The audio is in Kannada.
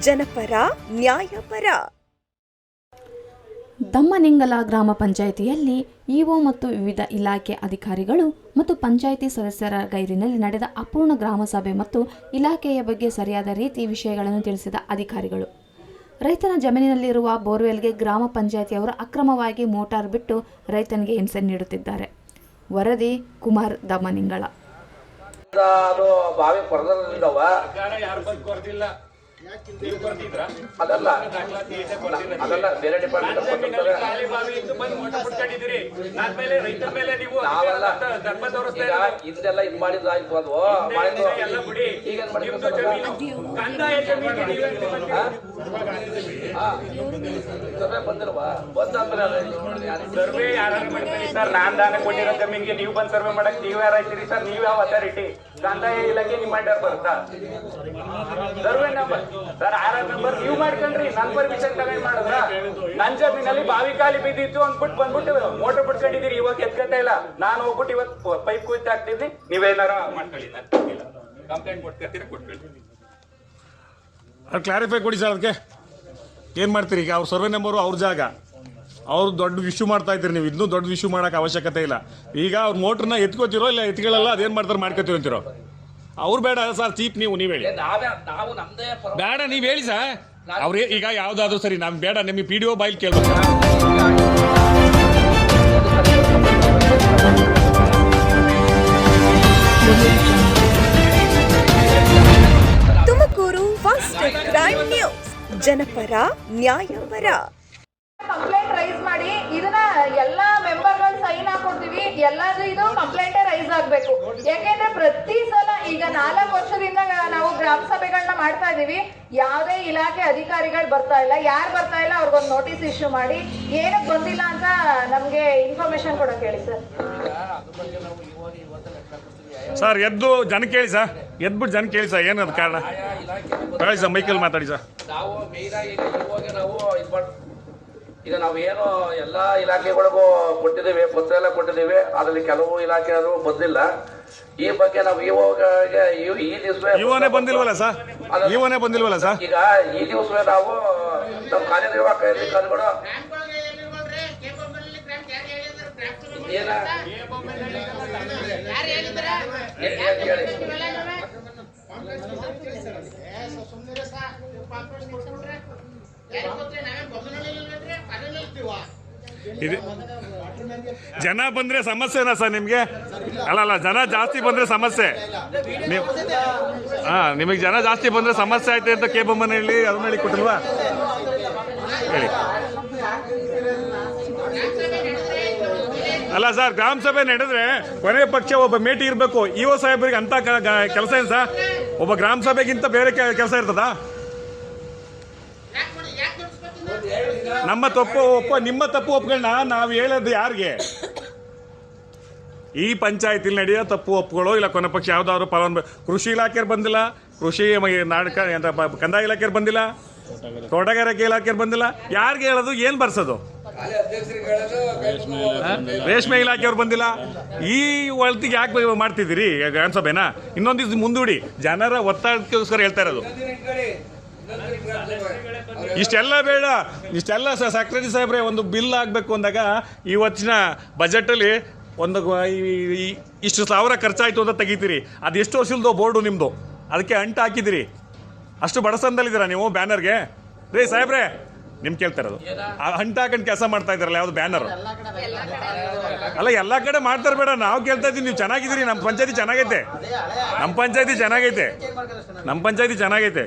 ಜನಪರ, ನ್ಯಾಯಪರ. ದಮ್ಮನಿಂಗಲ ಗ್ರಾಮ ಪಂಚಾಯಿತಿಯಲ್ಲಿ ಇಒ ಮತ್ತು ವಿವಿಧ ಇಲಾಖೆ ಅಧಿಕಾರಿಗಳು ಮತ್ತು ಪಂಚಾಯಿತಿ ಸದಸ್ಯರ ಗೈರಿನಲ್ಲಿ ನಡೆದ ಅಪೂರ್ಣ ಗ್ರಾಮ ಸಭೆ ಮತ್ತು ಇಲಾಖೆಯ ಬಗ್ಗೆ ಸರಿಯಾದ ರೀತಿ ವಿಷಯಗಳನ್ನು ತಿಳಿಸಿದ ಅಧಿಕಾರಿಗಳು. ರೈತನ ಜಮೀನಿನಲ್ಲಿರುವ ಬೋರ್ವೆಲ್ಗೆ ಗ್ರಾಮ ಪಂಚಾಯಿತಿಯವರು ಅಕ್ರಮವಾಗಿ ಮೋಟಾರ್ ಬಿಟ್ಟು ರೈತನಿಗೆ ಹಿಂಸೆ ನೀಡುತ್ತಿದ್ದಾರೆ. ವರದಿ, ಕುಮಾರ್ ದಮ್ಮನಿಂಗಳ ಅದು ಬಾವಿ ಕೊರದಲ್ಲಿದ್ದಾವ ಅದಲ್ಲ. ಅದಲ್ಲ ಬೇರೆ ಡಿಪಾರ್ಟ್ಮೆಂಟ್. ಹಿಂದೆಲ್ಲ ಇದ್ ಅದು? ಮಾಡಿದ್ದು ಬಿಡಿ. ಈಗ ಮಾಡಿದ್ರು ಸರ್ವೆ ಯಾರು ಮಾಡ್ತೀರಿ ಸರ್ ನಾನ್ ದಾನ ಕೊಟ್ಟಿರೋ ಜಮೀನ್ಗೆ ನೀವು ಬಂದ್ ಸರ್ವೆ ಮಾಡಕ್ ನೀವ್ ಯಾರು ಆಯ್ತೀರಿ? ಸರ್ ನೀವ್ ಯಾವ ಅಥಾರಿಟಿ ಕಂದಾಯ ಇಲಾಖೆ ನಿಮ್ಮ ಮಾಡ್ಯಾರ ಬರುತ್ತಾ? Survey number sir R R number ನೀವು ಮಾಡ್ಕೊಂಡ್ರಿ. ನನ್ ಪರ್ಮಿಷನ್ ತಗೊಂಡ್ ಮಾಡಿದ್ರ? ನನ್ ಜಮೀನಲ್ಲಿ ಬಾವಿ ಖಾಲಿ ಬಿದ್ದಿತ್ತು ಅಂದ್ಬಿಟ್ಟು ಬಂದ್ಬಿಟ್ಟು ಮೋಟರ್ ಬಿಡ್ಕೊಂಡಿದ್ದೀರಿ ಇವಾಗ ಎತ್ಕತ್ತ ಇಲ್ಲ. ನಾನು ಹೋಗ್ಬಿಟ್ಟು ಇವತ್ತು ಪೈಪ್ ಕುಯ್ತಾ ಹಾಕ್ತಿದ್ನಿ ನೀವೇನಾರ ಮಾಡ್ಕೊಳ್ಳಿ. ಕಂಪ್ಲೇಂಟ್ ಕೊಡ್ತೀರಾ ಕೊಟ್ಕೊಳ್ಳಿ ಕ್ಲಾರಿಫೈ ಕೊಡಿ ಸರ್ ಅದಕ್ಕೆ. ಏನು ಮಾಡ್ತೀರಿ ಈಗ ಅವ್ರ ಸರ್ವೆ ನಂಬರು ಅವ್ರ ಜಾಗ? ಅವ್ರು ದೊಡ್ಡ ವಿಶ್ಯೂ ಮಾಡ್ತಾ ಇದ್ದೀರಿ ನೀವು. ಇನ್ನೂ ದೊಡ್ಡ ವಿಶ್ಯೂ ಮಾಡೋಕೆ ಅವಶ್ಯಕತೆ ಇಲ್ಲ. ಈಗ ಅವ್ರ ಮೋಟ್ರನ್ನ ಎತ್ಕೋತಿರೋ ಇಲ್ಲ ಎತ್ಕೊಳ್ಳಲ್ಲ ಅದೇನು ಮಾಡ್ತಾರೆ ಮಾಡ್ಕೋತೀವಿ ಅಂತಿರೋ? ಅವ್ರು ಬೇಡ ಸರ್ ಚೀಪ್ ನೀವು ನೀವು ಹೇಳಿ. ಬೇಡ ನೀವು ಹೇಳಿ ಸರ್. ಅವ್ರೇ ಈಗ ಯಾವುದಾದ್ರೂ ಸರಿ ನಮ್ಗೆ ಬೇಡ ನಿಮಗೆ ಪಿ ಡಿ ಒ ಬಾಯ್ಲ್ ಕೇಳ್ಬೇಕು. ತುಮಕೂರು ಫಸ್ಟ್ ಕ್ರೈಮ್ ನ್ಯೂಸ್ ಜನಪರ, ನ್ಯಾಯಪರ. ಕಂಪ್ಲೇಂಟ್ ರೈಸ್ ಮಾಡಿ. ಇದನ್ನ ಎಲ್ಲಾ ಮೆಂಬರ್ಗಳು ಸೈನ್ ಹಾಕೊಡ್ತೀವಿ. ಎಲ್ಲಾದ್ರೂ ಇದು ಕಂಪ್ಲೇಂಟ್ ರೈಸ್ ಆಗ್ಬೇಕು. ಯಾಕೆಂದ್ರೆ ಪ್ರತಿ ಸಲ ಈಗ ನಾಲ್ಕು ವರ್ಷದಿಂದ ಗ್ರಾಮ ಸಭೆಗಳನ್ನ ಮಾಡ್ತಾ ಇದೀವಿ. ಯಾವುದೇ ಇಲಾಖೆ ಅಧಿಕಾರಿಗಳು ಬರ್ತಾ ಇಲ್ಲ. ಯಾರು ಬರ್ತಾ ಇಲ್ಲ ಅವ್ರಿಗೊಂದು ನೋಟಿಸ್ ಇಶ್ಯೂ ಮಾಡಿ. ಏನಕ್ಕೆ ಬಂದಿಲ್ಲ ಅಂತ ನಮಗೆ ಇನ್ಫಾರ್ಮೇಶನ್ ಕೊಡೋಕೆ ಹೇಳಿ ಸರ್. ಸರ್ ಎದ್ದು ಜನ ಕೇಳಿ ಸರ್. ಎದ್ಬಿಟ್ಟು ಜನ ಕೇಳಿ ಸರ್ ಏನದು ಕಾರಣ? ಹೇಳಿ ಸರ್ ಮೈಕಲ್ ಮಾತಾಡಿ ಸರ್. ನಾವು ನಾವು ಇದು ಈಗ ನಾವು ಏನು ಎಲ್ಲ ಇಲಾಖೆಗಳಿಗೂ ಕೊಟ್ಟಿದ್ದೀವಿ ಪತ್ರ ಎಲ್ಲ ಕೊಟ್ಟಿದ್ದೀವಿ ಅದರಲ್ಲಿ ಕೆಲವು ಇಲಾಖೆಗಳು ಬಂದಿಲ್ಲ. ಈ ಬಗ್ಗೆ ನಾವು ಇವಾಗ ಈ- ಈ ದಿವಸ ಇವನೇ ಬಂದಿಲ್ವಲ್ಲ ಸರ್? ಇವನೇ ಬಂದಿಲ್ವಲ್ಲ ಸರ್? ಈಗ ಈ ದಿವಸವೇ ನಾವು ನಮ್ಮ ಕಾರ್ಯನಿರ್ವಾಹಕ ಅಧಿಕಾರಿಗಳು ಏನ? ಇದು ಜನ ಬಂದ್ರೆ ಸಮಸ್ಯೆನಾ ಸರ್ ನಿಮಗೆ? ಅಲ್ಲ ಅಲ್ಲ, ಜನ ಜಾಸ್ತಿ ಬಂದ್ರೆ ಸಮಸ್ಯೆ. ನೀವು ಹಾ, ನಿಮಗೆ ಜನ ಜಾಸ್ತಿ ಬಂದ್ರೆ ಸಮಸ್ಯೆ ಆಯ್ತು ಅಂತ ಕೆ ಬೊಮ್ಮನ ಹೇಳಿ ಅದನ್ನ ಹೇಳಿ ಕೊಟ್ಟಿಲ್ವಾ? ಹೇಳಿ. ಅಲ್ಲ ಸರ್, ಗ್ರಾಮ ಸಭೆ ನಡೆದ್ರೆ ಕೊನೆ ಪಕ್ಷ ಒಬ್ಬ ಮೇಟಿ ಇರಬೇಕು. ಇ ಒ ಸಾಹೇಬರಿಗೆ ಅಂತ ಕೆಲಸ ಏನು ಸರ್? ಒಬ್ಬ ಗ್ರಾಮ ಸಭೆಗಿಂತ ಬೇರೆ ಕೆಲಸ ಇರ್ತದಾ? ನಮ್ಮ ತಪ್ಪು ಒಪ್ಪ, ನಿಮ್ಮ ತಪ್ಪು ಒಪ್ಗಳನ್ನ ನಾವು ಹೇಳೋದು ಯಾರಿಗೆ? ಈ ಪಂಚಾಯತಿಲಿ ನಡೆಯೋ ತಪ್ಪು ಒಪ್ಪುಗಳು ಇಲ್ಲ ಕೊನೆ ಪಕ್ಷ ಯಾವ್ದಾದ್ರು ಫಲಾನು ಕೃಷಿ ಇಲಾಖೆಯರು ಬಂದಿಲ್ಲ, ಕೃಷಿ ನಾಡಕ ಕಂದಾಯ ಇಲಾಖೆಯರು ಬಂದಿಲ್ಲ, ತೋಟಗಾರಿಕೆ ಇಲಾಖೆಯರು ಬಂದಿಲ್ಲ. ಯಾರಿಗೆ ಹೇಳೋದು, ಏನು ಬರ್ಸೋದು? ರೇಷ್ಮೆ ಇಲಾಖೆಯವ್ರು ಬಂದಿಲ್ಲ. ಈ ಒಳತಿಗೆ ಯಾಕೆ ಮಾಡ್ತಿದ್ದೀರಿ ಗ್ರಾಮ ಸಭೆನಾ ಇನ್ನೊಂದು ಮುಂದೂಡಿ. ಜನರ ಒತ್ತಡಕ್ಕೋಸ್ಕರ ಹೇಳ್ತಾ ಇರೋದು. ಇಷ್ಟೆಲ್ಲ ಬೇಡ. ಇಷ್ಟೆಲ್ಲ ಸೆಕ್ರೆಟರಿ ಸಾಹೇಬ್ರೆ ಒಂದು ಬಿಲ್ ಆಗಬೇಕು ಅಂದಾಗ ಇವತ್ತಿನ ಬಜೆಟಲ್ಲಿ ಒಂದು ಇಷ್ಟು ಸಾವಿರ ಖರ್ಚಾಯಿತು ಅಂತ ತೆಗಿತೀರಿ. ಅದು ಎಷ್ಟು ವರ್ಷದ್ದು ಬೋರ್ಡು ನಿಮ್ಮದು ಅದಕ್ಕೆ ಅಂಟು ಹಾಕಿದಿರಿ ಅಷ್ಟು ಬಡಸಂದಲ್ಲಿದ್ದೀರಾ ನೀವು ಬ್ಯಾನರ್ಗೆ? ರೀ ಸಾಹೇಬ್ರೆ, ನಿಮ್ ಕೇಳ್ತಾ ಇರೋದು. ಅಂಟು ಹಾಕೊಂಡು ಕೆಲಸ ಮಾಡ್ತಾ ಇದ್ದಾರಲ್ಲ, ಯಾವ್ದು ಬ್ಯಾನರ್? ಅಲ್ಲ, ಎಲ್ಲ ಕಡೆ ಮಾಡ್ತಾರ ಬೇಡ. ನಾವು ಕೇಳ್ತಾ ಇದ್ದೀವಿ, ನೀವು ಚೆನ್ನಾಗಿದ್ದೀರಿ. ನಮ್ಮ ಪಂಚಾಯತಿ ಚೆನ್ನಾಗೈತೆ. ನಮ್ಮ ಪಂಚಾಯತಿ ಚೆನ್ನಾಗೈತೆ. ನಮ್ಮ ಪಂಚಾಯತಿ ಚೆನ್ನಾಗೈತೆ.